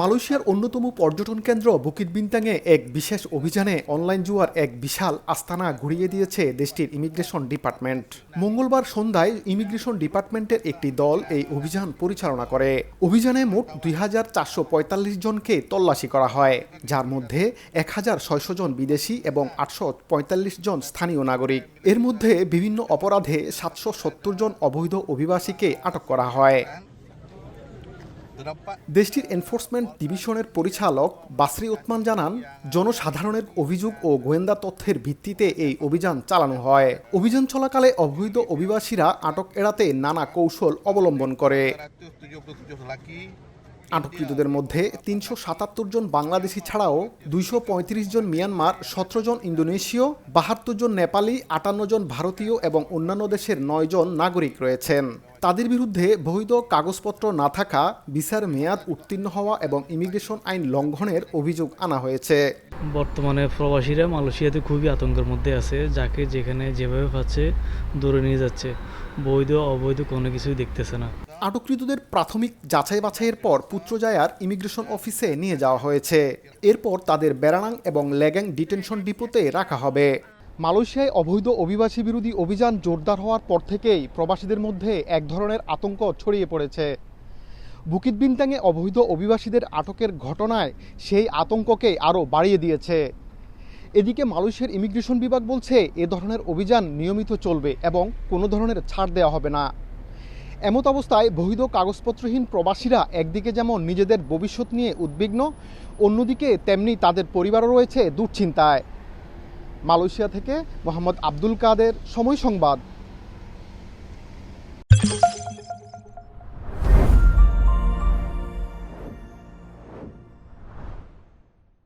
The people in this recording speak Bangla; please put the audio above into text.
মালয়েশিয়ার অন্যতম পর্যটন কেন্দ্র বুকিত বিন্তাংয়ে এক বিশেষ অভিযানে অনলাইন জুয়ার এক বিশাল আস্তানা ঘুরিয়ে দিয়েছে দেশটির ইমিগ্রেশন ডিপার্টমেন্ট। মঙ্গলবার সন্ধ্যায় ইমিগ্রেশন ডিপার্টমেন্টের একটি দল এই অভিযান পরিচালনা করে। অভিযানে মোট দুই হাজার চারশো পঁয়তাল্লিশ জনকে তল্লাশি করা হয়, যার মধ্যে এক হাজার ছয়শো জন বিদেশি এবং আটশো পঁয়তাল্লিশ জন স্থানীয় নাগরিক। এর মধ্যে বিভিন্ন অপরাধে সাতশো সত্তর জন অবৈধ অভিবাসীকে আটক করা হয়। দেশটির এনফোর্সমেন্ট ডিভিশনের পরিচালক বাসরি উত্মান জানান, জনসাধারণের অভিযোগ ও গোয়েন্দা তথ্যের ভিত্তিতে এই অভিযান চালানো হয়। অভিযান চলাকালে অবৈধ অভিবাসীরা আটক এড়াতে নানা কৌশল অবলম্বন করে। 177 laki আটককৃতদের মধ্যে তিনশো সাতাত্তর জন বাংলাদেশি ছাড়াও দুইশো পঁয়ত্রিশ জন মিয়ানমার, সতেরো জন ইন্দোনেশীয়, বাহাত্তর জন নেপালি, আটান্ন জন ভারতীয় এবং অন্যান্য দেশের নয় জন নাগরিক রয়েছেন। তাদের বিরুদ্ধে বৈধ কাগজপত্র না থাকা, বিচার মেয়াদ উত্তীর্ণ হওয়া এবং ইমিগ্রেশন আইন লঙ্ঘনের অভিযোগ আনা হয়েছে। বর্তমানে প্রবাসীরা মালয়েশিয়াতে খুবই আতঙ্কের মধ্যে আছে, যাকে যেখানে যেভাবে পাচ্ছে দৌড়ে নিয়ে যাচ্ছে। বৈধ, অবৈধ কোনো কিছুই দেখতেছে না। আটককৃতদের প্রাথমিক যাচাই বাছাইয়ের পর পুত্রজায়ার ইমিগ্রেশন অফিসে নিয়ে যাওয়া হয়েছে। এরপর তাদের বেড়ানাং এবং লেগ্যাং ডিটেনশন ডিপোতে রাখা হবে। মালয়েশিয়ায় অবৈধ অভিবাসী বিরোধী অভিযান জোরদার হওয়ার পর থেকেই প্রবাসীদের মধ্যে এক ধরনের আতঙ্ক ছড়িয়ে পড়েছে। বুকিত বিনতাংয়ে অবৈধ অভিবাসীদের আটকের ঘটনায় সেই আতঙ্ককে আরও বাড়িয়ে দিয়েছে। এদিকে মালয়েশিয়ার ইমিগ্রেশন বিভাগ বলছে, এ ধরনের অভিযান নিয়মিত চলবে এবং কোনো ধরনের ছাড় দেওয়া হবে না। এমত অবস্থায় বৈধ কাগজপত্রহীন প্রবাসীরা একদিকে যেমন নিজেদের ভবিষ্যৎ নিয়ে উদ্বিগ্ন, অন্যদিকে তেমনি তাদের পরিবারও রয়েছে দুশ্চিন্তায়। মালয়েশিয়া থেকে মোহাম্মদ আব্দুল কাদের, সময় সংবাদ।